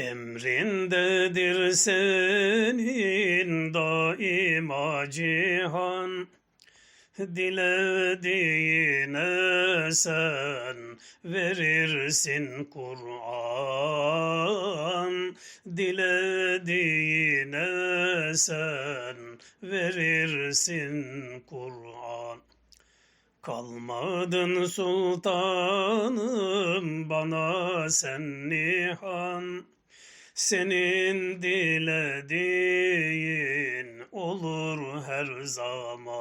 Emrindedir senin daima cihan. Dilediğine sen verirsin Kur'an. Dilediğine sen verirsin Kur'an. Kalmadın sultanım bana sen nihan Senin dilediğin olur her zaman.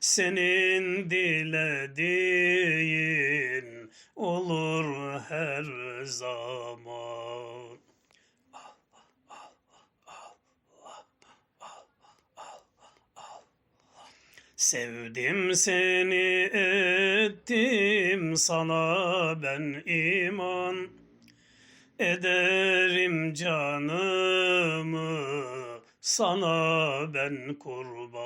Senin dilediğin olur her zaman. Sevdim seni ettim sana ben iman Ederim canımı sana ben kurban.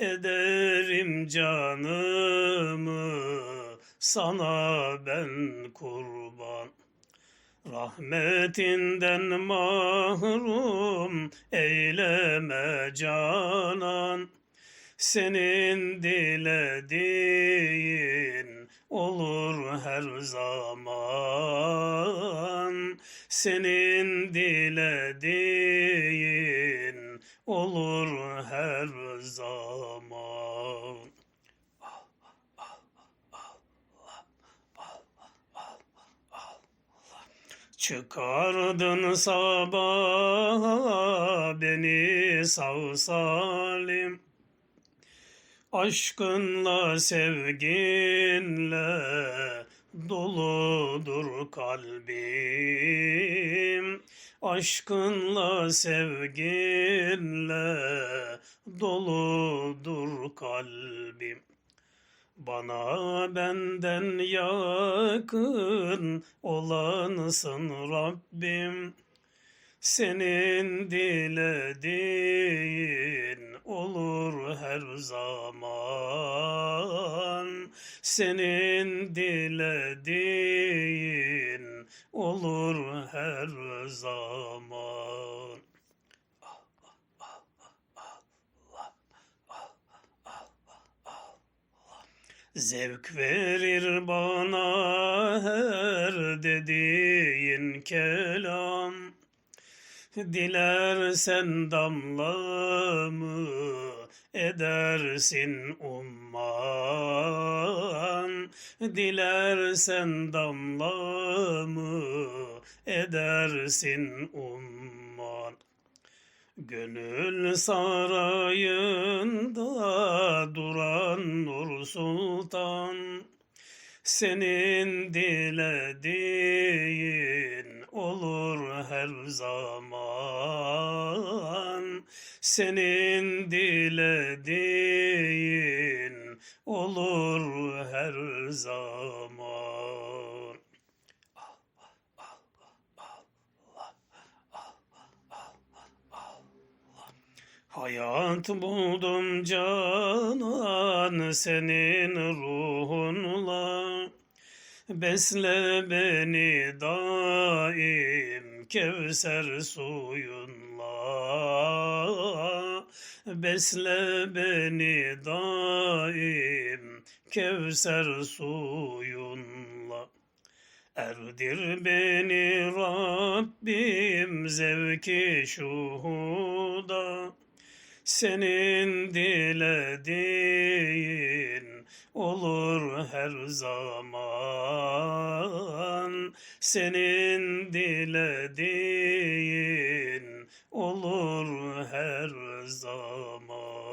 Ederim canımı sana ben kurban. Rahmetinden mahrum eyleme canan. Senin dilediğin olur her zaman. Senin dilediğin olur her zaman. Çıkardın sabaha beni sağ salim Aşkınla sevginle doludur kalbim Aşkınla sevginle doludur kalbim bana benden yakın olansın Rabbim. Senin dilediğin olur her zaman. Senin dilediğin olur her zaman. Zevk verir bana her dediğin kelam Dilersen damlamı edersin umman. Dilersen damlamı edersin umman. Gönül sarayında duran Nur Sultan Senin dilediğin olur her zaman Senin dilediğin olur her zaman. Hayat buldum canan senin ruhunla. Besle beni daim Kevser suyunla Besle beni daim Kevser suyunla. Erdir beni Rabbim zevki şuhuda senin dilediğin olur her zaman. Senin dilediğin olur her zaman.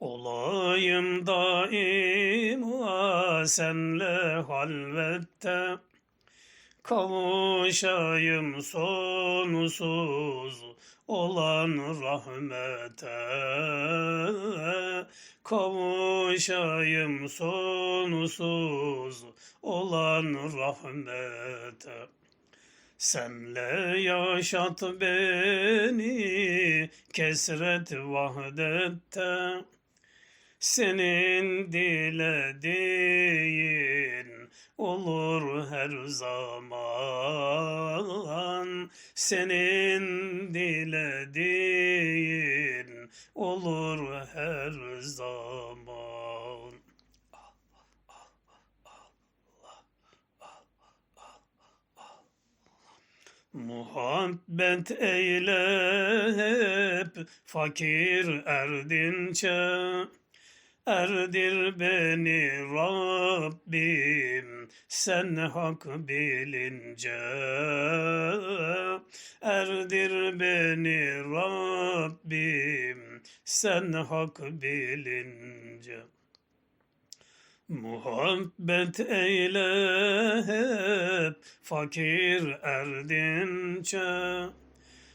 Olayım daima senle halvette. Kavuşayım sonsuz olan rahmete. Kavuşayım sonsuz olan rahmete. Senle yaşat beni kesret vahdette senin dilediğin olur her zaman. Senin dilediğin olur her zaman. Muhabbet eyle hep fakir erdinçe Erdir beni Rabbim sen hak bilince. Erdir beni Rabbim sen hak bilince. Muhabbet eyle hep fakir erdinçe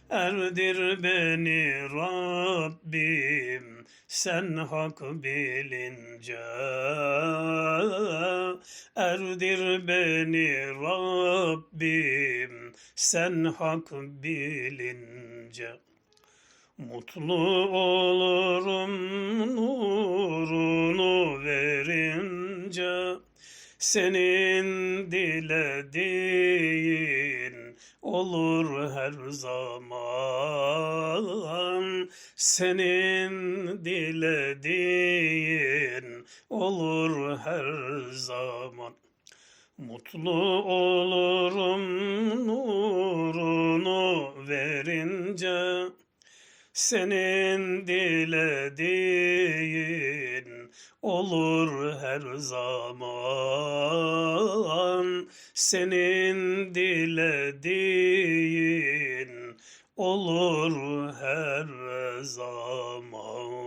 Erdir beni Rabbim sen hak bilince. Erdir beni Rabbim sen hak bilince. Mutlu olurum nurunu verince senin dilediğin olur her zaman. Senin dilediğin olur her zaman. Mutlu olurum nurunu verince senin dilediğin olur her zaman. Senin dilediğin olur her zaman